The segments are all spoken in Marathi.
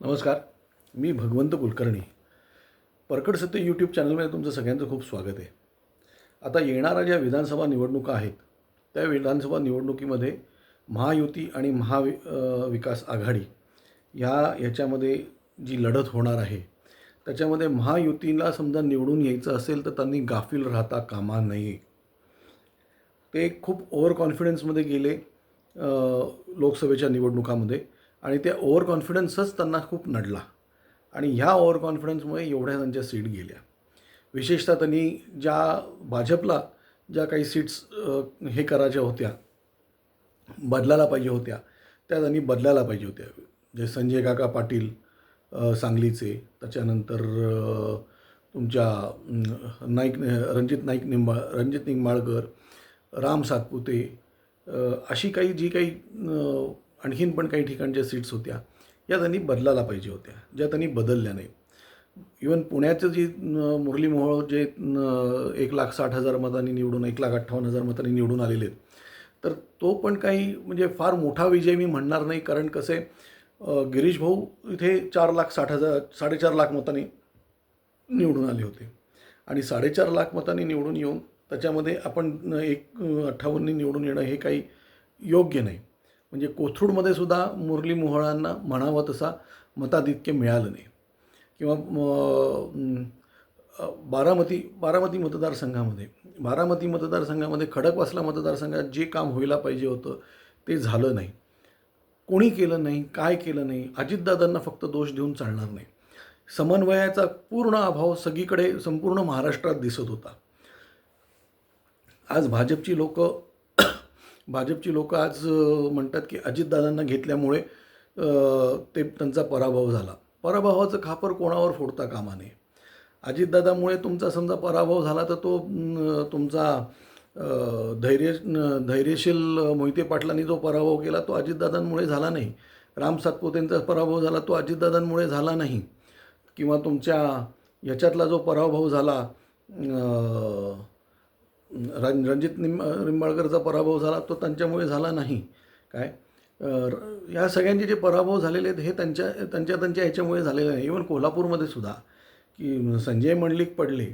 नमस्कार. मी भगवंत कुलकर्णी. परकड सत्य यूट्यूब चॅनलमध्ये तुमचं सगळ्यांचं खूप स्वागत आहे. आता येणाऱ्या ज्या विधानसभा निवडणुका आहेत त्या विधानसभा निवडणुकीमध्ये महायुती आणि महावि विकास आघाडी ह्या याच्यामध्ये जी लढत होणार आहे त्याच्यामध्ये महायुतीला समजा निवडून यायचं असेल तर त्यांनी गाफील राहता कामा नये. ते खूप ओव्हर कॉन्फिडन्समध्ये गेले लोकसभेच्या निवडणुकामध्ये. आणि त्या ओव्हर कॉन्फिडन्सच त्यांना खूप नडला. आणि ह्या ओव्हर कॉन्फिडन्समुळे एवढ्या त्यांच्या सीट गेल्या. विशेषतः त्यांनी ज्या भाजपला ज्या काही सीट्स हे करायच्या होत्या बदलायला पाहिजे होत्या त्या त्यांनी बदलायला पाहिजे होत्या. जे संजय काका पाटील सांगलीचे त्याच्यानंतर तुमच्या नाईक रणजित नाईक निंबा रणजित निंबाळकर राम सातपुते अशी काही जी काही आणखीन पण काही ठिकाणच्या सीट्स होत्या या त्यांनी बदलायला पाहिजे होत्या ज्या त्यांनी बदलल्या नाही इवन पुण्याचं जी मुरली मोहोळ जे एक लाख साठ हजार मतांनी निवडून एक लाख अठ्ठावन्न हजार मतांनी निवडून आलेले आहेत तर तो पण काही म्हणजे फार मोठा विजय मी म्हणणार नाही कारण कसे गिरीश भाऊ इथे चार लाख साठ हजार साडेचार लाख मतांनी निवडून आले होते. आणि साडेचार लाख मतांनी निवडून येऊन त्याच्यामध्ये आपण एक अठ्ठावन्नी निवडून येणं हे काही योग्य नाही. म्हणजे कोथरूडमध्ये सुद्धा मुरली मोहळांना म्हणावं तसा मताधिक्य मिळालं नाही. किंवा बारामती बारामती मतदारसंघामध्ये बारामती मतदारसंघामध्ये खडकवासला मतदारसंघात जे काम व्हायला पाहिजे होतं ते झालं नाही. कोणी केलं नाही काय केलं नाही अजितदादांना फक्त दोष देऊन चालणार नाही. समन्वयाचा पूर्ण अभाव सगळीकडे संपूर्ण महाराष्ट्रात दिसत होता. आज भाजपची लोक भाजपची लोक आज म्हणतात की अजितदादांना घेतल्यामुळे ते त्यांचा पराभव झाला. पराभवाचं खापर कोणावर फोडता कामा नये. अजितदादामुळे तुमचा समजा पराभव झाला तर तो तुमचा धैर्य धैर्यशील मोहिते पाटलांनी जो पराभव केला तो अजितदादांमुळे झाला नाही. राम सातपुतेंचा पराभव झाला तो अजितदादांमुळे झाला नाही. किंवा तुमच्या याच्यातला जो पराभव झाला रं रणजित निंब निंबाळकरचा पराभव झाला तो त्यांच्यामुळे झाला नाही. काय? या सगळ्यांचे जे पराभव झालेले आहेत हे त्यांच्या त्यांच्या त्यांच्या ह्याच्यामुळे झालेले नाही. इवन कोल्हापूरमध्ये सुद्धा की संजय मंडलिक पडले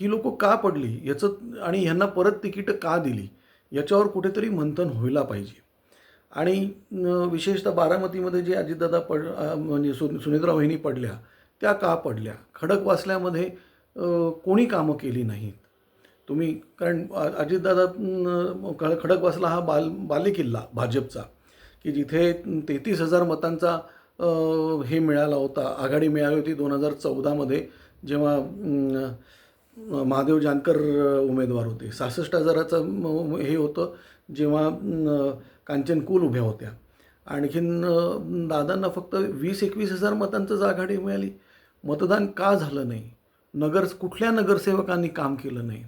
ही लोक का पडली? याचं आणि ह्यांना परत तिकीटं का दिली? याच्यावर कुठेतरी मंथन व्हायला पाहिजे. आणि विशेषतः बारामतीमध्ये जे अजितदादा पड म्हणजे सु सुनिद्रा वहिनी पडल्या त्या का पडल्या? खडक वाचल्यामध्ये कोणी कामं केली नाहीत? तुम्ही कारण अजितदादा न, खडक खडकवासला हा बाल बालेकिल्ला भाजपचा की जिथे तेहतीस हजार मतांचा हे मिळाला होता आघाडी मिळाली होती दोन हजार चौदामध्ये जेव्हा महादेव जानकर उमेदवार होते. सहासष्ट हजाराचं हे होतं जेव्हा कांचन कुल उभ्या होत्या. आणखीन दादांना फक्त वीस एकवीस हजार मतांचंच आघाडी मिळाली मतदान का झालं नाही? नगर कुठल्या नगरसेवकांनी काम केलं नाही?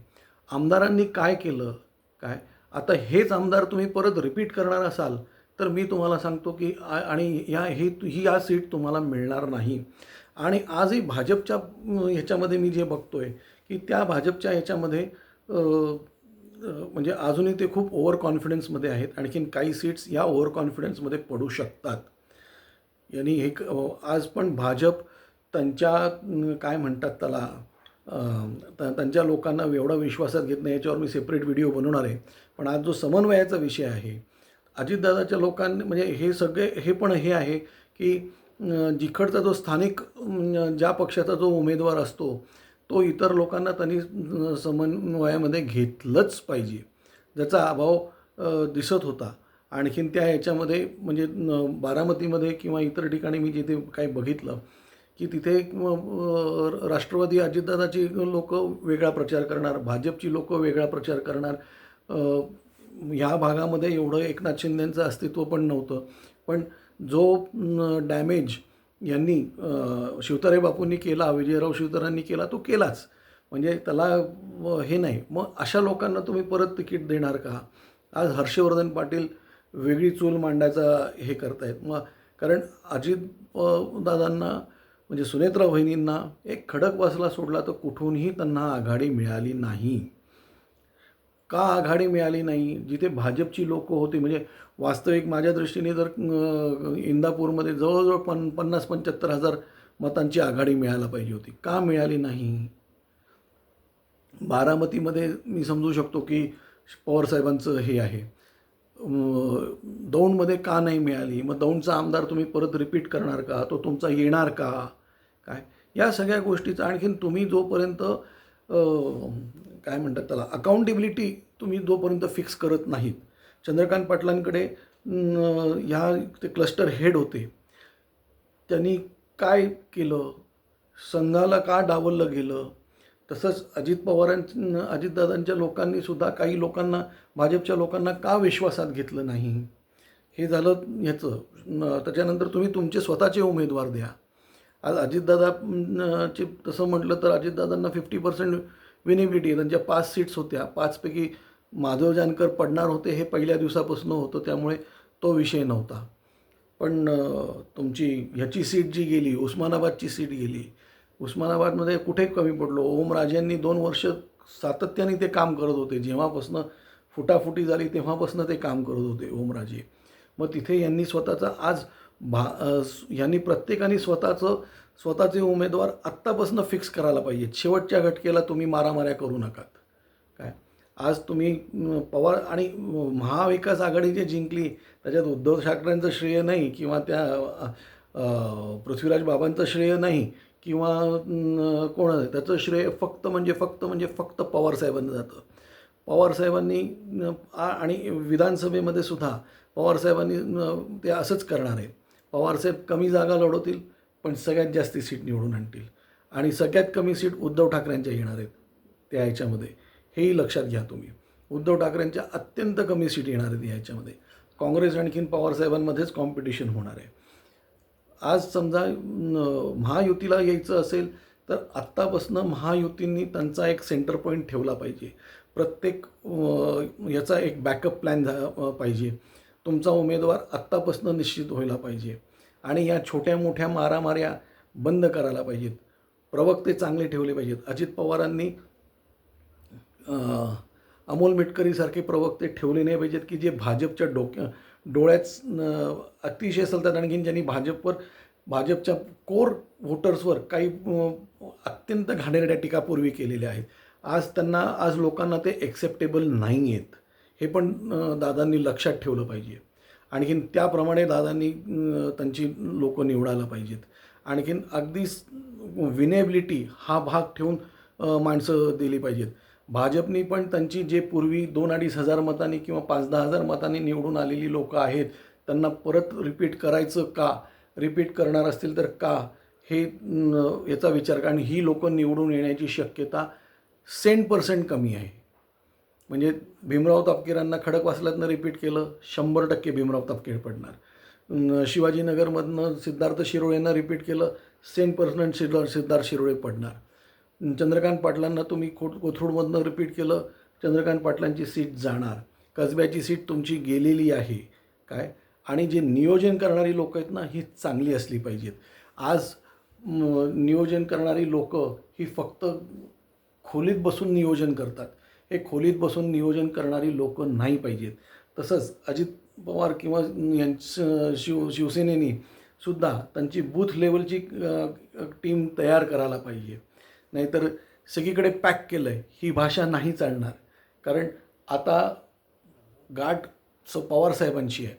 आमदारांनी काय केलं? काय? आता हेच आमदार तुम्ही परत रिपीट करणार असाल तर मी तुम्हाला सांगतो की आणि या हे ही या सीट तुम्हाला मिळणार नाही. आणि आजही भाजपच्या ह्याच्यामध्ये मी जे बघतो आहे की त्या भाजपच्या ह्याच्यामध्ये म्हणजे अजूनही ते खूप ओव्हर कॉन्फिडन्समध्ये आहेत. आणखीन काही सीट्स या ओव्हर कॉन्फिडन्समध्ये पडू शकतात. यांनी हे क- आज पण भाजप त्यांच्या काय म्हणतात त्याला? त्यांच्या लोकांना एवढा विश्वासात घेत नाही याच्यावर मी सेपरेट व्हिडिओ बनवणार आहे. पण आज जो समन्वयाचा विषय आहे अजितदादाच्या लोकांनी म्हणजे हे सगळे हे पण हे आहे की जिखडचा जिकडचा जो स्थानिक ज्या पक्षाचा जो उमेदवार असतो तो इतर लोकांना त्यांनी समन्वयामध्ये घेतलंच पाहिजे. ज्याचा अभाव दिसत होता. आणखीन त्या याच्यामध्ये म्हणजे बारामतीमध्ये किंवा इतर ठिकाणी मी जिथे काही बघितलं की तिथे राष्ट्रवादी अजितदादाची लोक वेगळा प्रचार करणार भाजपची लोक वेगळा प्रचार करणार. ह्या भागामध्ये एवढं एकनाथ शिंदेंचं अस्तित्व पण नव्हतं. पण जो डॅमेज यांनी शिवतारे बापूंनी केला विजयराव शिवतारांनी केला तो केलाच. म्हणजे त्याला हे नाही. मग अशा लोकांना तुम्ही परत तिकीट देणार का? आज हर्षवर्धन पाटील वेगळी चूल मांडायचा हे करतायत. मग कारण अजित दादांना म्हणजे सुनेत्रा वहिनींना एक खडकवासला सोडला तर कुठूनही त्यांना आघाडी मिळाली नाही. का आघाडी मिळाली नाही? जिथे भाजपची लोकं होती म्हणजे वास्तविक माझ्या दृष्टीने जर इंदापूरमध्ये जवळजवळ पन पन्नास पंच्याहत्तर हजार मतांची आघाडी मिळायला पाहिजे होती. का मिळाली नाही? बारामतीमध्ये मी समजू शकतो की पवारसाहेबांचं हे आहे. दौंडमध्ये का नाही मिळाली? मग दौंडचा आमदार तुम्ही परत रिपीट करणार का? तो तुमचा येणार का? काय? या सगळ्या गोष्टीचा आणखीन तुम्ही जोपर्यंत काय म्हणतात त्याला अकाउंटेबिलिटी तुम्ही जोपर्यंत फिक्स करत नाहीत. चंद्रकांत पाटलांकडे ह्या ते क्लस्टर हेड होते. त्यांनी काय केलं? संघाला का डावललं गेलं? तसंच अजित पवारां अजितदादांच्या लोकांनी सुद्धा काही लोकांना भाजपच्या लोकांना का विश्वासात घेतलं नाही? हे झालं ह्याचं त्याच्यानंतर तुम्ही तुमचे स्वतःचे उमेदवार द्या. आज अजितदादा चे तसं म्हटलं तर अजितदादांना फिफ्टी पर्सेंट विनिबिलिटी त्यांच्या पाच सीट्स होत्या. पाचपैकी माधव जानकर पडणार होते हे पहिल्या दिवसापासून होतं त्यामुळे तो विषय नव्हता. पण तुमची ह्याची सीट जी गेली उस्मानाबादची सीट गेली उस्मानाबादमध्ये कुठे कमी पडलो? ओमराजेंनी दोन वर्ष सातत्याने ते काम करत होते. जेव्हापासनं फुटाफुटी झाली तेव्हापासनं ते काम करत होते ओमराजे मग तिथे यांनी स्वतःचा आज भा ह्यांनी यांनी प्रत्येकाने स्वतःचं स्वतःचे उमेदवार आत्तापासून फिक्स करायला पाहिजे शेवटच्या घटकेला तुम्ही मारामाऱ्या करू नकात काय? आज तुम्ही पवार आणि महाविकास आघाडी जे जिंकली त्याच्यात उद्धव ठाकरेंचं श्रेय नाही किंवा त्या पृथ्वीराज बाबांचं श्रेय नाही किंवा कोण त्याचं श्रेय फक्त म्हणजे फक्त म्हणजे फक्त पवारसाहेबांना जातं. पवारसाहेबांनी आ- आणि विधानसभेमध्ये सुद्धा पवारसाहेबांनी ते असंच करणार आहेत. पवारसाहेब कमी जागा लढवतील पण सगळ्यात जास्ती सीट निवडून आणतील. आणि सगळ्यात कमी सीट उद्धव ठाकरेंच्या येणार आहेत त्या ह्याच्यामध्ये हेही लक्षात घ्या तुम्ही. उद्धव ठाकरेंच्या अत्यंत कमी सीट येणार आहेत ह्याच्यामध्ये काँग्रेस आणखीन पवारसाहेबांमध्येच कॉम्पिटिशन होणार आहे. आज समजा महायुतीला यायचं असेल तर आत्तापासनं महायुतींनी त्यांचा एक सेंटर पॉईंट ठेवला पाहिजे. प्रत्येक याचा एक बॅकअप प्लॅन झा पाहिजे. तुमचा उमेदवार आत्तापासनं निश्चित व्हायला पाहिजे आणि या छोट्या मोठ्या मारामाऱ्या बंद करायला पाहिजेत. प्रवक्ते चांगले ठेवले पाहिजेत. अजित पवारांनी अमोल मिटकरीसारखे प्रवक्ते ठेवले नाही पाहिजेत की जे भाजपच्या डोक्या डोळ्यात अतिशय सलतात आणखीन ज्यांनी भाजपवर भाजपच्या कोर व्होटर्सवर काही अत्यंत घाणेरड्या टीका पूर्वी केलेल्या आहेत. आज त्यांना आज लोकांना ते एक्सेप्टेबल नाही आहेत हे पण दादांनी लक्षात ठेवलं पाहिजे. आणखीन त्याप्रमाणे दादांनी त्यांची लोक निवडायला पाहिजेत. आणखीन अगदी विनेबिलिटी हा भाग ठेवून माणसं दिली पाहिजेत. भाजपनी पण त्यांची जे पूर्वी दोन अडीच हजार मतांनी किंवा पाच दहा हजार मतांनी निवडून आलेली लोकं आहेत त्यांना परत रिपीट करायचं का? रिपीट करणार असतील तर का? हे याचा विचार कारण ही लोकं निवडून येण्याची शक्यता सेंट पर्सेंट कमी आहे. म्हणजे भीमराव तापकीरांना खडकवासल्यातनं रिपीट केलं शंभर टक्के भीमराव तापकीर पडणार. शिवाजीनगरमधनं सिद्धार्थ शिरोळेंना रिपीट केलं सेंट पर्सनंट सिद्धार्थ सिद्धार्थ शिरोळे पडणार. चंद्रकांत पाटलांना तुम्ही खोट कोथरूडमधनं रिपीट केलं चंद्रकांत पाटलांची सीट जाणार. कसब्याची सीट तुमची गेलेली आहे. काय? आणि जे नियोजन करणारी लोकं आहेत ना ही चांगली असली पाहिजेत. आज नियोजन करणारी लोकं ही फक्त खोलीत बसून नियोजन करतात. हे खोलीत बसून नियोजन करणारी लोक नाही पाहिजेत. तसंच अजित पवार किंवा यांचं शिव शिवसेनेने सुद्धा त्यांची बूथ लेवलची टीम तयार करायला पाहिजे. नाहीतर सगळीकडे पॅक केलं आहे ही भाषा नाही चालणार. कारण आता गाठ स पवारसाहेबांची आहे.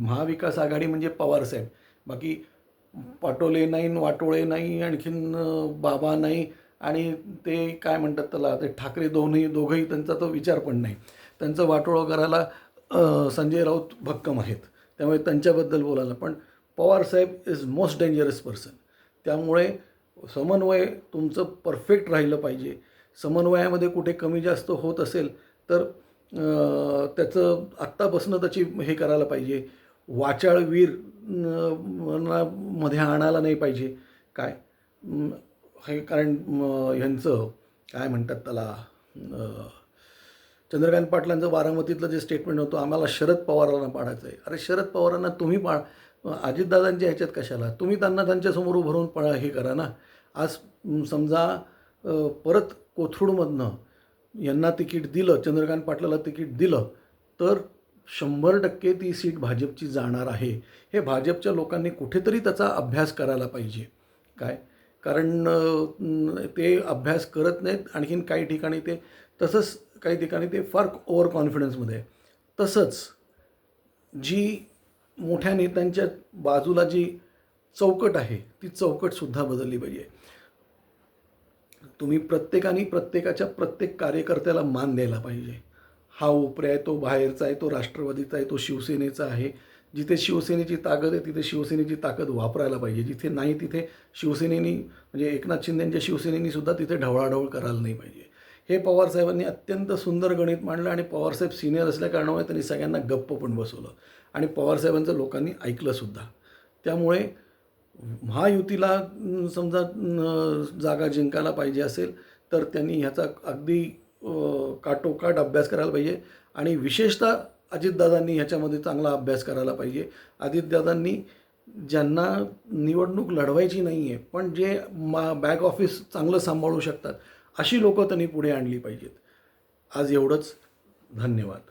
महाविकास आघाडी म्हणजे पवारसाहेब बाकी पाटोले नाही वाटोळे नाही आणखीन बाबा नाही आणि ते काय म्हणतात त्याला ते ठाकरे दोन्ही दोघंही त्यांचा तो विचार पण नाही. त्यांचं वाटोळं करायला संजय राऊत भक्कम आहेत. त्यामुळे त्यांच्याबद्दल बोलायला. पण पवारसाहेब इज मोस्ट डेंजरस पर्सन त्यामुळे समन्वय तुमचं परफेक्ट राहिलं पाहिजे. समन्वयामध्ये कुठे कमी जास्त होत असेल तर त्याचं आत्तापासून त्याची हे करायला पाहिजे. वाचाळवीर ना मध्ये आणायला नाही पाहिजे. काय? हे कारण ह्यांचं काय म्हणतात त्याला चंद्रकांत पाटलांचं बारामतीतलं जे स्टेटमेंट होतं आम्हाला शरद पवारांना पाडायचं आहे अरे शरद पवारांना तुम्ही पा अजितदादांच्या ह्याच्यात कशाला? तुम्ही त्यांना त्यांच्यासमोर उभारून पळा हे करा ना. आज समजा परत कोथरूडमधनं यांना तिकीट दिलं चंद्रकांत पाटलाला तिकीट दिलं तर शंभर टक्के ती सीट भाजपची जाणार आहे. हे भाजपच्या लोकांनी कुठेतरी त्याचा अभ्यास करायला पाहिजे. काय? कारण ते अभ्यास करत नाहीत. आणखीन काही ठिकाणी ते तसंच काही ठिकाणी ते फार ओव्हर कॉन्फिडन्समध्ये. आहे तसंच जी मोठ्या नेत्यांच्या बाजूला जी चौकट आहे ती चौकटसुद्धा बदलली पाहिजे. तुम्ही प्रत्येकाने प्रत्येकाच्या प्रत्येक कार्यकर्त्याला मान द्यायला पाहिजे. हा उपऱ्या आहे तो बाहेरचा आहे तो राष्ट्रवादीचा आहे तो शिवसेनेचा आहे. जिथे शिवसेनेची ताकद आहे तिथे शिवसेनेची ताकद वापरायला पाहिजे. जिथे नाही तिथे शिवसेनेनी म्हणजे एकनाथ शिंदेंच्या शिवसेनेनी सुद्धा तिथे ढवळाढवळ करायला नाही पाहिजे. हे पवारसाहेबांनी अत्यंत सुंदर गणित मांडलं आणि पवारसाहेब सिनियर असल्याकारणामुळे त्यांनी सगळ्यांना गप्प पण बसवलं. आणि पवारसाहेबांचं लोकांनी ऐकलंसुद्धा त्यामुळे महायुतीला समजा जागा जिंकायला पाहिजे असेल तर त्यांनी ह्याचा अगदी काटोकाट अभ्यास करायला पाहिजे. आणि विशेषतः अजितदादांनी ह्याच्यामध्ये चांगला अभ्यास करायला पाहिजे. अजितदादांनी ज्यांना निवडणूक लढवायची नाही आहे पण जे मा बॅक ऑफिस चांगलं सांभाळू शकतात अशी लोकं त्यांनी पुढे आणली पाहिजेत. आज एवढंच. धन्यवाद.